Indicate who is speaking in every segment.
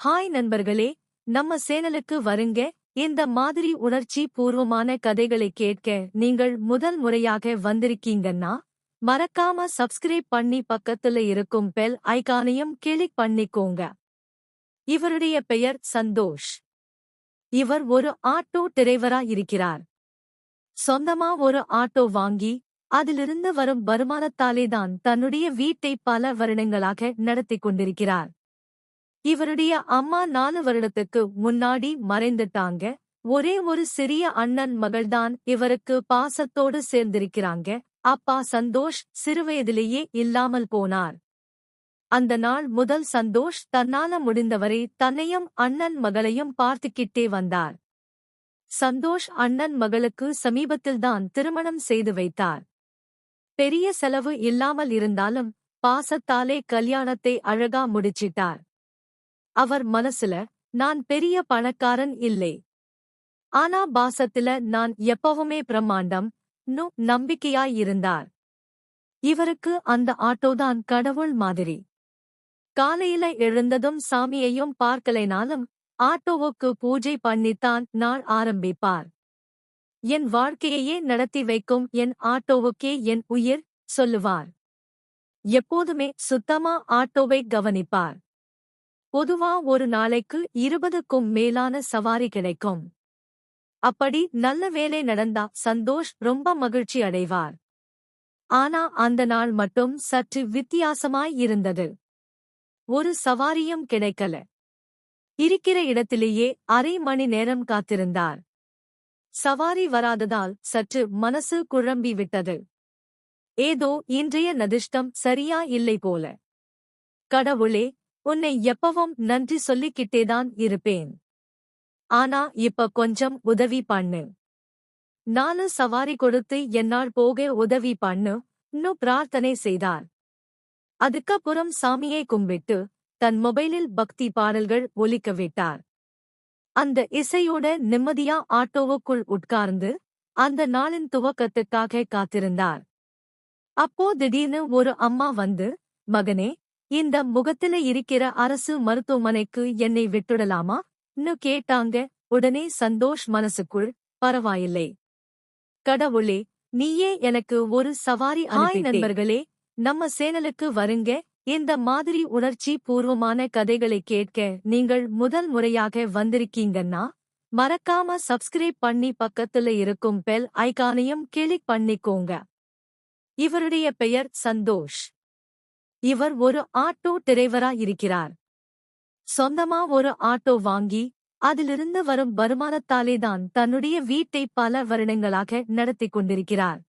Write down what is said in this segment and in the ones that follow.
Speaker 1: Hi நண்பர்களே நம்ம சேனலுக்கு வருங்க. இந்த மாதிரி உணர்ச்சி பூர்வமான கதைகளை கேட்க நீங்கள் முதல் முறையாக வந்திருக்கீங்கன்னா மறக்காம சப்ஸ்கிரைப் பண்ணி பக்கத்துல இருக்கும் பெல் ஐகானையும் கிளிக் பண்ணிக்கோங்க. இவருடைய பெயர் சந்தோஷ். இவர் ஒரு ஆட்டோ டிரைவரா இருக்கிறார். சொந்தமா ஒரு ஆட்டோ வாங்கி அதிலிருந்து வரும் வருமானத்தாலேதான் தன்னுடைய வீட்டை பல வருடங்களாக நடத்திக் கொண்டிருக்கிறார். இவருடைய அம்மா நாலு வருடத்துக்கு முன்னாடி மறைந்துட்டாங்க. ஒரே ஒரு சிறிய அண்ணன் மகள்தான் இவருக்கு பாசத்தோடு சேர்ந்திருக்கிறாங்க. அப்பா சந்தோஷ் சிறுவயதிலேயே இல்லாமல் போனார். அந்த நாள் முதல் சந்தோஷ் தன்னால முடிந்தவரை தன்னையும் அண்ணன் மகளையும் பார்த்துக்கிட்டே வந்தார். சந்தோஷ் அண்ணன் மகளுக்கு சமீபத்தில்தான் திருமணம் செய்து வைத்தார். பெரிய செலவு இல்லாமல் இருந்தாலும் பாசத்தாலே கல்யாணத்தை அழகா முடிச்சிட்டார். அவர் மனசுல நான் பெரிய பணக்காரன் இல்லை. ஆனா பாசத்துல நான் எப்பவுமே பிரம்மாண்டம் நு நம்பிக்கையாயிருந்தார் இவருக்கு அந்த ஆட்டோதான் கடவுள் மாதிரி. காலையில எழுந்ததும் சாமியையும் பார்க்கலைனாலும் ஆட்டோவுக்கு பூஜை பண்ணித்தான் நாள் ஆரம்பிப்பார். என் வாழ்க்கையையே நடத்தி வைக்கும் என் ஆட்டோவுக்கே என் உயிர் சொல்லுவார். எப்போதுமே சுத்தமா ஆட்டோவை கவனிப்பார். பொதுவா ஒரு நாளைக்கு இருபதுக்கும் மேலான சவாரி கிடைக்கும். அப்படி நல்ல வேலை நடந்தா சந்தோஷ் ரொம்ப மகிழ்ச்சி அடைவார். ஆனா அந்த நாள் மட்டும் சற்று வித்தியாசமாய் இருந்தது. ஒரு சவாரியும் கிடைக்கல. இருக்கிற இடத்திலேயே அரை மணி நேரம் காத்திருந்தார். சவாரி வராததால் சற்று மனசு குழம்பி விட்டது. ஏதோ இன்றைய நதிஷ்டம் சரியா இல்லை போல. கடவுளே உன்னை எப்பவும் நன்றி சொல்லிக்கிட்டேதான் இருப்பேன். ஆனா இப்ப கொஞ்சம் உதவி பண்ணு. நாலு சவாரி கொடுத்து என்னால் போக உதவி பண்ணு இன்னும் பிரார்த்தனை செய்தார். அதுக்கப்புறம் சாமியை கும்பிட்டு தன் மொபைலில் பக்தி பாடல்கள் ஒலிக்க விட்டார். அந்த இசையோட நிம்மதியா ஆட்டோவுக்குள் உட்கார்ந்து அந்த நாளின் துவக்கத்துக்காக காத்திருந்தார். அப்போ திடீர்னு ஒரு அம்மா வந்து மகனே இந்த முகத்தில இருக்கிற அரசு மருத்துவமனைக்கு என்னை விட்டுடலாமா? ன்னு கேட்டாங்க. உடனே சந்தோஷ் மனசுக்குள் பரவாயில்லை. கடவுளே நீயே எனக்கு ஒரு சவாரி ஹாய் நண்பர்களே நம்ம சேனலுக்கு வருங்க. இந்த மாதிரி உணர்ச்சி பூர்வமான கதைகளை கேட்க நீங்கள் முதல் முறையாக வந்திருக்கீங்கன்னா மறக்காம சப்ஸ்கிரைப் பண்ணி பக்கத்துல இருக்கும் பெல் ஐகானையும் கிளிக் பண்ணிக்கோங்க. இவருடைய பெயர் சந்தோஷ். இவர் ஒரு ஆட்டோ டிரைவரா இருக்கிறார். சொந்தமா ஒரு ஆட்டோ வாங்கி அதிலிருந்து வரும் வருமானத்தாலேதான் தன்னுடைய வீட்டை பல வருடங்களாக நடத்திக் கொண்டிருக்கிறார்.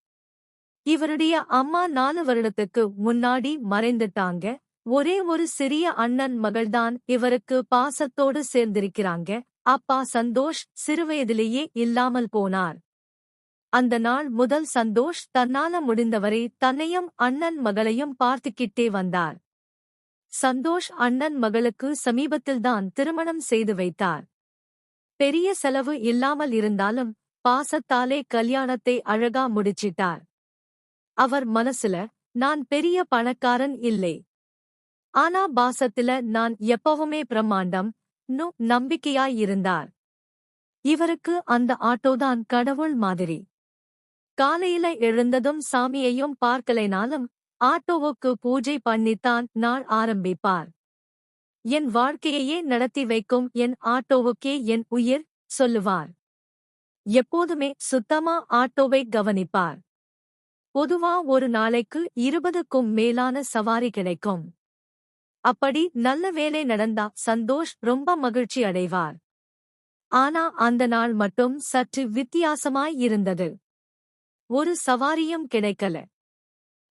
Speaker 1: இவருடைய அம்மா நாலு வருடத்துக்கு முன்னாடி மறைந்துட்டாங்க. ஒரே ஒரு சிறிய அண்ணன் மகள்தான் இவருக்கு பாசத்தோடு சேர்ந்திருக்கிறாங்க. அப்பா சந்தோஷ் சிறுவயதிலேயே இல்லாமல் போனார். அந்த நாள் முதல் சந்தோஷ் தன்னால முடிந்தவரை தன்னையும் அண்ணன் மகளையும் பார்த்துக்கிட்டே வந்தார். சந்தோஷ் அண்ணன் மகளுக்கு சமீபத்தில்தான் திருமணம் செய்து வைத்தார். பெரிய செலவு இல்லாமல் இருந்தாலும் பாசத்தாலே கல்யாணத்தை அழகா முடிச்சிட்டார். அவர் மனசுல நான் பெரிய பணக்காரன் இல்லை. ஆனா பாசத்துல நான் எப்பவுமே பிரம்மாண்டம் நு நம்பிக்கையாயிருந்தார் இவருக்கு அந்த ஆட்டோதான் கடவுள் மாதிரி. காலையில எழுந்ததும் சாமியையும் பார்க்கலைனாலும் ஆட்டோவுக்கு பூஜை பண்ணித்தான் நாள் ஆரம்பிப்பார். என் வாழ்க்கையையே நடத்தி வைக்கும் என் ஆட்டோவுக்கே என் உயிர் சொல்லுவார். எப்போதுமே சுத்தமா ஆட்டோவை கவனிப்பார். பொதுவா ஒரு நாளைக்கு இருபதுக்கும் மேலான சவாரி கிடைக்கும். அப்படி நல்ல வேலை நடந்தா சந்தோஷ் ரொம்ப மகிழ்ச்சி அடைவார். ஆனா அந்த நாள் மட்டும் சற்று வித்தியாசமாய் இருந்தது. ஒரு சவாரியும் கிடைக்கல.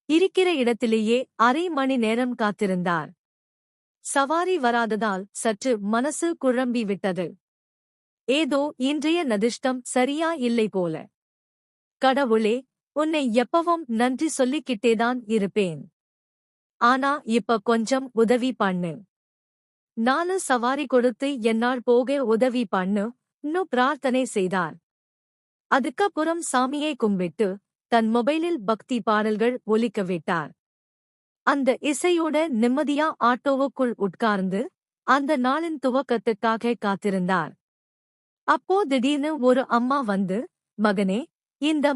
Speaker 1: இருக்கிற இடத்திலேயே அரை மணி நேரம் காத்திருந்தார். சவாரி வராததால் சற்று மனசு குழம்பி விட்டது. ஏதோ இன்றைய நதிஷ்டம் சரியா இல்லை போல. கடவுளே உன்னை எப்பவும் நன்றி சொல்லிக்கிட்டேதான் இருப்பேன். ஆனா இப்ப கொஞ்சம் உதவி பண்ணு. நாலு சவாரி கொடுத்து என்னால் போக உதவி பண்ணு இன்னும் பிரார்த்தனை செய்தார். அதுக்கப்புறம் சாமியை கும்பிட்டு தன் மொபைலில் பக்தி பாடல்கள் ஒலிக்க விட்டார். அந்த இசையோட நிம்மதியா ஆட்டோவுக்குள் உட்கார்ந்து அந்த நாளின் துவக்கத்துக்காக காத்திருந்தார். அப்போ திடீர்னு ஒரு அம்மா வந்து மகனே இந்த